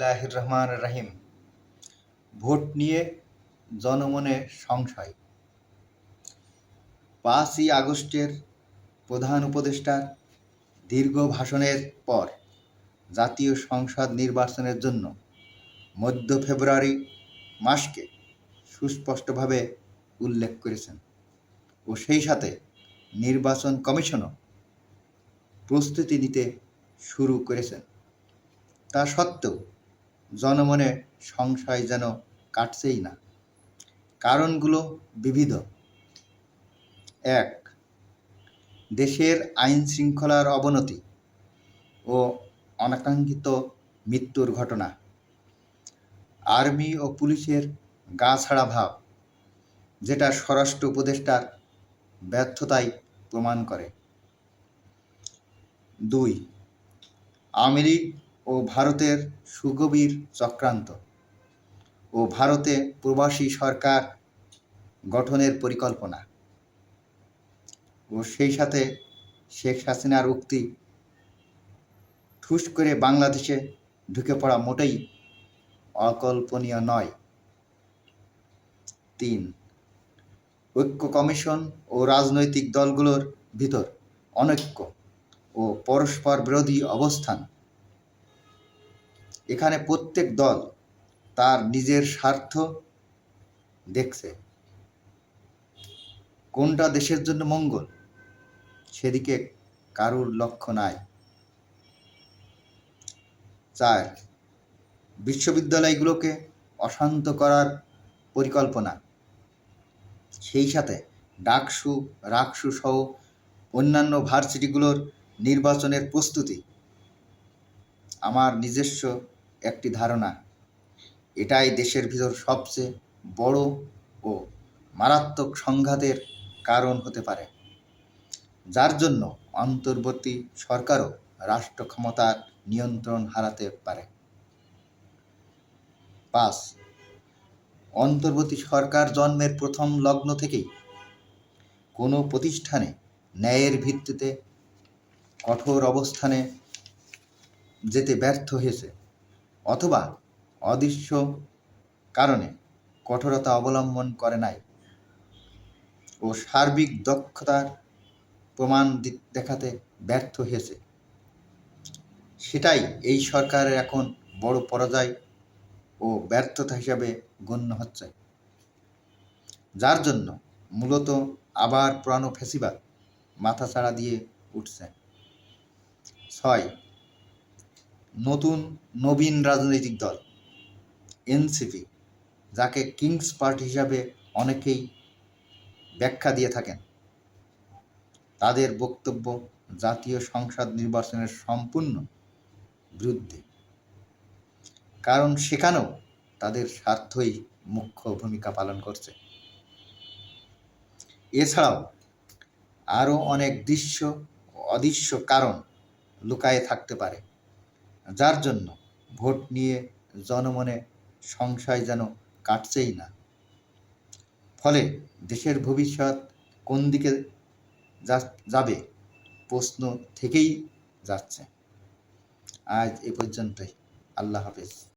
বিসমিল্লাহ রহমান রাহিম ভোট নিয়ে জনমনে সংশয়। পাঁচই আগস্টের প্রধান উপদেষ্টার দীর্ঘ ভাষণের পর জাতীয় সংসদ নির্বাচনের জন্য মধ্য ফেব্রুয়ারি মাসকে সুস্পষ্টভাবে উল্লেখ করেছেন ও সেই সাথে নির্বাচন কমিশনও প্রস্তুতি নিতে শুরু করেছেন। তা সত্ত্বেও জনমনে সংশয় যেন কাটছেই না। কারণগুলো বিবিধ। এক, দেশের আইন শৃঙ্খলার অবনতি ও অনাকাঙ্ক্ষিত মৃত্যুর ঘটনা। আর্মি ও পুলিশের গা ছাড়া ভাব, যেটা স্বরাষ্ট্র উপদেষ্টার ব্যর্থতাই প্রমাণ করে। দুই, আওয়ামী লীগ ও ভারতের সুগভীর চক্রান্ত। ও ভারতে প্রবাসী সরকার গঠনের পরিকল্পনা। ও সেই সাথে শেখ হাসিনার উক্তি ঠুস করে বাংলাদেশে ঢুকে পড়া মোটেই অকল্পনীয় নয়। তিন, ঐক্য কমিশন ও রাজনৈতিক দলগুলোর ভিতর অনৈক্য ও পরস্পর বিরোধী অবস্থান এখানে প্রত্যেক দল তার নিজের স্বার্থ দেখছে। কোনটা দেশের জন্য মঙ্গল? সেদিকে কারুর লক্ষ্য নাই। চার, বিশ্ববিদ্যালয়গুলোকে অশান্ত করার পরিকল্পনা। সেই সাথে ডাকসু রাকসু সহ অন্যান্য ভার্সিটিগুলোর নির্বাচনের প্রস্তুতি। আমার নিজস্ব একটি ধারণা। এটাই দেশের ভিতর সবচেয়ে বড় ও মারাত্মক সংঘাতের কারণ হতে পারে। যার জন্য অন্তর্বর্তী সরকারও রাষ্ট্র ক্ষমতার নিয়ন্ত্রণ হারাতে পারে। পাঁচ, অন্তর্বর্তী সরকার জন্মের প্রথম লগ্ন থেকেই কোনো প্রতিষ্ঠানে ন্যায়ের ভিত্তিতে কঠোর অবস্থানে যেতে ব্যর্থ হয়েছে। অথবা অদৃশ্য কারণে কঠোরতা অবলম্বন করে নাই ও সার্বিক দক্ষতার প্রমাণ দেখাতে ব্যর্থ হয়েছে। সেটাই এই সরকারের এখন বড় পরাজয় ও ব্যর্থতা হিসাবে গণ্য হচ্ছে। যার জন্য মূলত আবার পুরানো ফেসিবাদ মাথাছাড়া দিয়ে উঠছে। ছয় নতুন নবীন রাজনৈতিক দল, এনসিপি, যাকে কিংস পার্টি হিসাবে অনেকেই ব্যাখ্যা দিয়ে থাকেন। তাদের বক্তব্য জাতীয় সংসদ নির্বাচনের সম্পূর্ণ বিরুদ্ধে। কারণ সেখানেও তাদের স্বার্থই মুখ্য ভূমিকা পালন করছে। এছাড়াও আরও অনেক দৃশ্য অদৃশ্য কারণ লুকায়ে থাকতে পারে। যার জন্য ভোট নিয়ে জনমনে সংশয় যেন কাটছেই না। ফলে দেশের ভবিষ্যৎ কোন দিকে যাবে প্রশ্ন থেকেই যাচ্ছে। আজ এ পর্যন্তই। আল্লাহ হাফেজ।